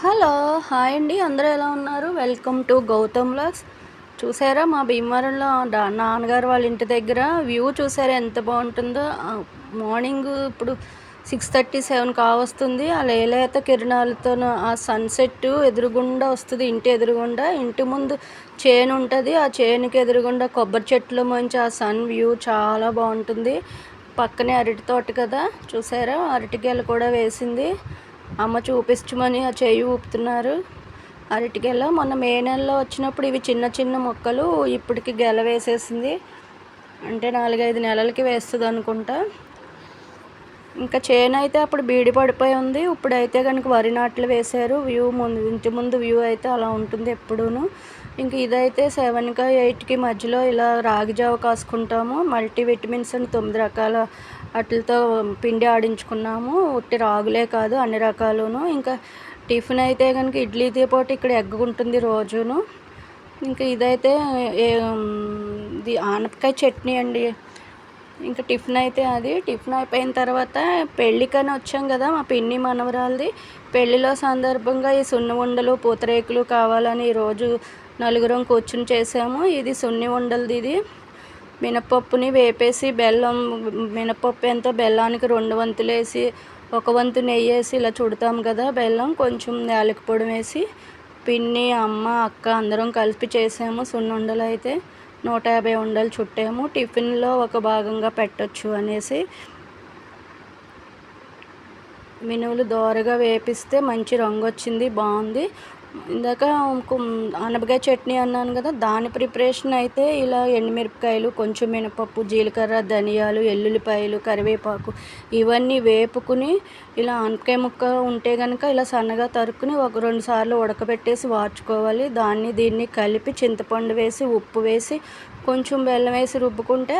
Hello hi అండి. అందరూ ఎలా ఉన్నారు? వెల్కమ్ టు గౌతమ్ లాక్స్ చూసారా మా భీమవరంలో నాన్నగారు వాళ్ళ ఇంటి దగ్గర వ్యూ చూసారా ఎంత బాగుంటుందో? మార్నింగ్ ఇప్పుడు సిక్స్ థర్టీ సెవెన్ కావస్తుంది ఆ లేలేత కిరణాలతో ఆ సన్సెట్ ఎదురుగుండా వస్తుంది ఇంటి ఎదురుగుండా. ఇంటి ముందు చేను ఉంటుంది. ఆ చేనుకి ఎదురుగుండా కొబ్బరి చెట్లు మంచి ఆ సన్ వ్యూ చాలా బాగుంటుంది. పక్కనే అరటి తోట కదా. చూసారా? అరటికాయలు కూడా వేసింది. అమ్మ చూపించమని ఆ చేయి ఊపుతున్నారు. అరటికెల మొన్న మే నెలలో వచ్చినప్పుడు ఇవి చిన్న చిన్న మొక్కలు ఇప్పటికి గెల వేసేసింది. అంటే నాలుగైదు నెలలకి వేస్తుంది అనుకుంటా ఇంకా చేను అయితే అప్పుడు బీడి పడిపోయి ఉంది. ఇప్పుడైతే కనుక వరి నాట్లు వేశారు. వ్యూ ముందు ఇంటి ముందు వ్యూ అయితే అలా ఉంటుంది ఎప్పుడూను. ఇంక ఇదైతే సెవెన్కి ఎయిట్కి మధ్యలో ఇలా రాగి జావ కాసుకుంటాము. మల్టీ విటమిన్స్ అని తొమ్మిది రకాల వాటితో పిండి ఆడించుకున్నాము. ఉట్టి రాగులే కాదు అన్ని రకాలును. ఇంకా టిఫిన్ అయితే కనుక ఇడ్లీతో పాటు ఇక్కడ ఎగ్ ఉంటుంది రోజును. ఇంకా ఇదైతే ఇది ఆనపకాయ చట్నీ అండి. ఇంకా టిఫిన్ అయితే అది. టిఫిన్ అయిపోయిన తర్వాత పెళ్ళికని వచ్చాం కదా మా పిన్ని మనవరాలది. పెళ్ళిలో సందర్భంగా ఈ సున్ని ఉండలు పూతరేకులు కావాలని ఈరోజు నలుగురం కూర్చుని చేసాము. ఇది సున్ని ఉండలది ఇది. మినపప్పుని వేపేసి బెల్లం మినపప్పు ఎంతో బెల్లానికి రెండు వంతులు వేసి ఒక వంతు నెయ్యి వేసి ఇలా చుడతాం కదా బెల్లం కొంచెం యాలకి పొడి వేసి పిన్ని అమ్మ అక్క అందరం కలిపి చేసాము. సున్నుండలు అయితే నూట యాభై ఉండలు చుట్టాము. టిఫిన్లో ఒక భాగంగా పెట్టచ్చు అనేసి. మినువులు దోరగా వేపిస్తే మంచి రంగు వచ్చింది బాగుంది. ఇందాక అనపకాయ ఆనపకాయ చట్నీ అన్నాను కదా దాని ప్రిపరేషన్ అయితే ఇలా ఎండుమిరపకాయలు కొంచెం మినపప్పు జీలకర్ర ధనియాలు ఎల్లుల్లిపాయలు కరివేపాకు ఇవన్నీ వేపుకుని ఇలా ఆనపకాయ ముక్క ఉంటే కనుక ఇలా సన్నగా తరుక్కుని ఒక రెండు సార్లు ఉడకబెట్టేసి వార్చుకోవాలి. దాన్ని దీన్ని కలిపి చింతపండు వేసి ఉప్పు వేసి కొంచెం బెల్లం వేసి రుబ్బుకుంటే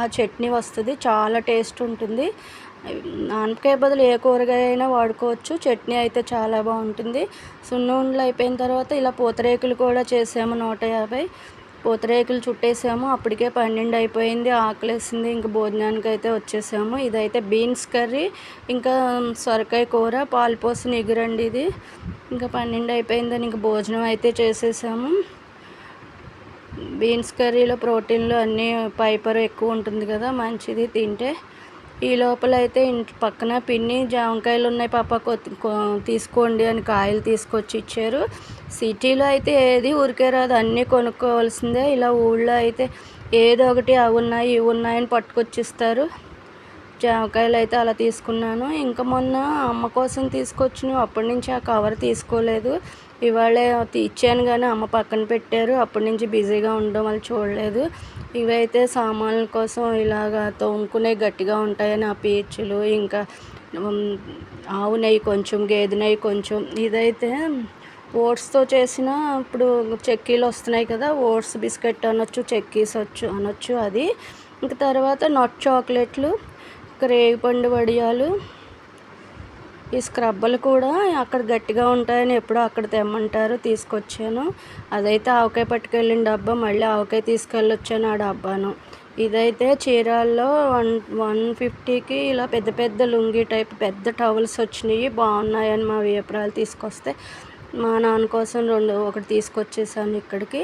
ఆ చట్నీ వస్తుంది. చాలా టేస్ట్ ఉంటుంది. ఆనపకాయ బదులు ఏ కూరగాయ అయినా వాడుకోవచ్చు. చట్నీ అయితే చాలా బాగుంటుంది. సున్నుండలు అయిపోయిన తర్వాత ఇలా పూతరేకులు కూడా చేసాము నూట యాభై. పూతరేకులు చుట్టేసాము. అప్పటికే పన్నెండు అయిపోయింది. ఆకలేసింది. ఇంకా భోజనానికి అయితే వచ్చేసాము. ఇదైతే బీన్స్ కర్రీ ఇంకా సొరకాయ కూర పాలు పోసిన ఎగురండి ఇది. ఇంకా పన్నెండు అయిపోయిందని ఇంకా భోజనం అయితే చేసేసాము. బీన్స్ కర్రీలో ప్రోటీన్లు అన్నీ ఫైబర్ ఎక్కువ ఉంటుంది కదా మంచిది తింటే. ఈ లోపల అయితే ఇంటి పక్కన పిన్ని జామకాయలు ఉన్నాయి పాప తీసుకోండి అని కాయలు తీసుకొచ్చి ఇచ్చారు. సిటీలో అయితే ఏది ఊరికే రాదు అన్నీ కొనుక్కోవాల్సిందే. ఇలా ఊళ్ళో అయితే ఏదో ఒకటి అవి ఉన్నాయి ఇవి ఉన్నాయని పట్టుకొచ్చిస్తారు జామకాయలు అయితే అలా తీసుకున్నాను. ఇంకా మొన్న అమ్మ కోసం తీసుకొచ్చిన అప్పటి నుంచి ఆ కవర్ తీసుకోలేదు. ఇవాళ ఇచ్చాను కానీ అమ్మ పక్కన పెట్టారు. అప్పటి నుంచి బిజీగా ఉండడం వల్ల చూడలేదు. ఇవైతే సామాన్ల కోసం ఇలాగా తోముకునే గట్టిగా ఉంటాయని ఆ పీచులు. ఇంకా ఆవు నెయ్యి కొంచెం గేదె నెయ్యి కొంచెం. ఇదైతే ఓట్స్తో చేసిన ఇప్పుడు చెక్కీలు వస్తున్నాయి కదా ఓట్స్ బిస్కెట్ అనొచ్చు చెక్కీస్ వచ్చు అనొచ్చు అది. ఇంక తర్వాత నట్ చాక్లెట్లు. రేగిపండు వడియాలు ఈ స్క్రబ్బలు కూడా అక్కడ గట్టిగా ఉంటాయని ఎప్పుడో అక్కడ తెమ్మంటారు తీసుకొచ్చాను. అదైతే ఆవకాయ పట్టుకెళ్ళిన డబ్బా మళ్ళీ ఆవకాయ తీసుకెళ్ళొచ్చాను ఆ డబ్బాను. ఇదైతే చీరాల్లో వన్ వన్ ఫిఫ్టీకి ఇలా పెద్ద పెద్ద లుంగీ టైప్ పెద్ద టవల్స్ వచ్చినాయి బాగున్నాయని మా వేపరాలు తీసుకొస్తే. మా నాన్న కోసం రెండు ఒకటి తీసుకొచ్చేసాను ఇక్కడికి.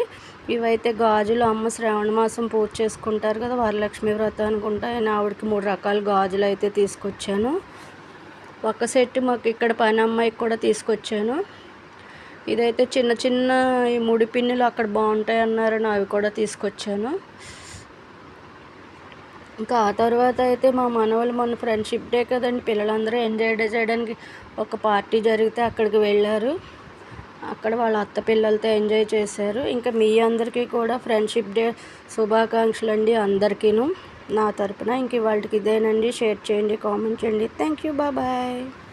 ఇవైతే గాజులు అమ్మ శ్రావణ మాసం పూజ చేసుకుంటారు కదా వరలక్ష్మి వ్రతం అనుకుంటా ఆయన ఆవిడకి మూడు రకాల గాజులు అయితే తీసుకొచ్చాను. ఒక సెట్ మాకు ఇక్కడ పని అమ్మాయికి కూడా తీసుకొచ్చాను. ఇదైతే చిన్న చిన్న ఈ ముడి పిన్నులు అక్కడ బాగుంటాయి అన్నారని అవి కూడా తీసుకొచ్చాను. ఇంకా ఆ తర్వాత అయితే మా మనవలు మొన్న ఫ్రెండ్షిప్ డే కదండి పిల్లలందరూ ఎంజాయ్ చేయడానికి ఒక పార్టీ జరిగితే అక్కడికి వెళ్ళారు. అక్కడ వాళ్ళ అత్త పిల్లలతో ఎంజాయ్ చేశారు. ఇంకా మీ అందరికీ కూడా ఫ్రెండ్షిప్ డే శుభాకాంక్షలు అండి అందరికీను. నా తరపున ఇంక వాళ్ళకి ఇదేనండి. షేర్ చేయండి కామెంట్ చేయండి. Thank you. బాయ్.